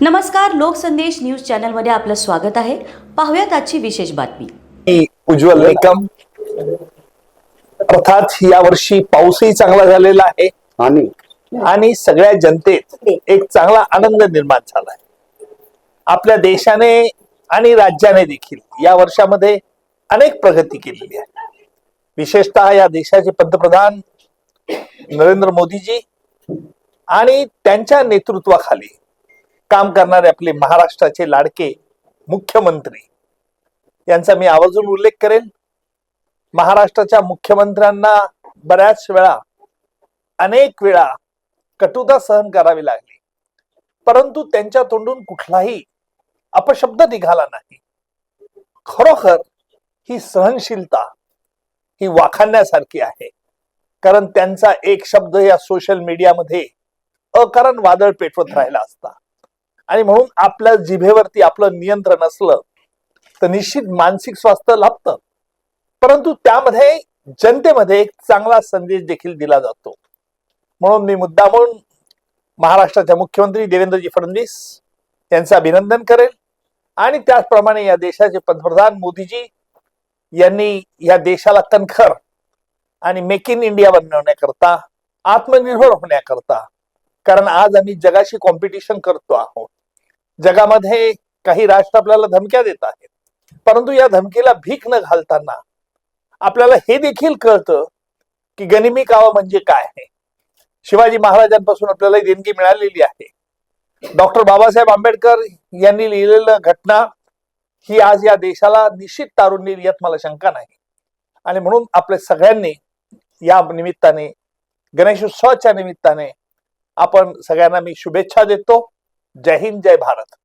नमस्कार लोकसंदेश न्यूज चॅनलमध्ये आपलं स्वागत आहे. पाहुयात आजची विशेष बातमी. उज्ज्वल निकम. अर्थात या वर्षी पाऊसही चांगला झालेला आहे. आणि? आणि सगळ्या जनतेत एक चांगला आनंद निर्माण झाला आहे. आपल्या देशाने आणि राज्याने देखील या वर्षामध्ये अनेक प्रगती केलेली आहे. विशेषतः या देशाचे पंतप्रधान नरेंद्र मोदीजी आणि त्यांच्या नेतृत्वाखाली काम करणारे आपले महाराष्ट्राचे लाडके मुख्यमंत्री. यांचा मी आवर्जून उल्लेख करेन महाराष्ट्राच्या मुख्यमंत्र्यांना बऱ्याच वेळा अनेक वेळा कटुता सहन करावी लागली. परंतु त्यांच्या तोंडून कुठलाही अपशब्द निघाला नाही. खरोखर ही सहनशीलता ही वाखाणण्यासारखी आहे. कारण त्यांचा एक शब्द या सोशल मीडियामध्ये अकारण वादळ पेटवत राहिला असता. आणि म्हणून आपल्या जिभेवरती आपलं नियंत्रण असलं तर निश्चित मानसिक स्वास्थ्य लाभतं. परंतु त्यामध्ये जनतेमध्ये एक चांगला संदेश देखील दिला जातो. म्हणून मी मुद्दा म्हणून महाराष्ट्राच्या मुख्यमंत्री देवेंद्रजी फडणवीस यांचं अभिनंदन करेल. आणि त्याचप्रमाणे या देशाचे पंतप्रधान मोदीजी यांनी या देशाला कणखर आणि मेक इन इंडिया बनवण्याकरता आत्मनिर्भर होण्याकरता कारण आज आम्ही जगाशी कॉम्पिटिशन करतो आहोत. जगामध्ये काही राष्ट्र आपल्याला धमक्या देत आहेत. परंतु या धमकीला भीक न घालताना आपल्याला हे देखील कळतं की गनिमी कावा म्हणजे काय आहे. शिवाजी महाराजांपासून आपल्याला ही देणगी मिळालेली आहे. डॉक्टर बाबासाहेब आंबेडकर यांनी लिहिलेलं घटना ही आज या देशाला निश्चित तारून नेईल यात मला शंका नाही. आणि म्हणून आपल्या सगळ्यांनी या निमित्ताने गणेशोत्सवाच्या निमित्ताने आपण सगळ्यांना मी शुभेच्छा देतो. जय हिंद जय भारत.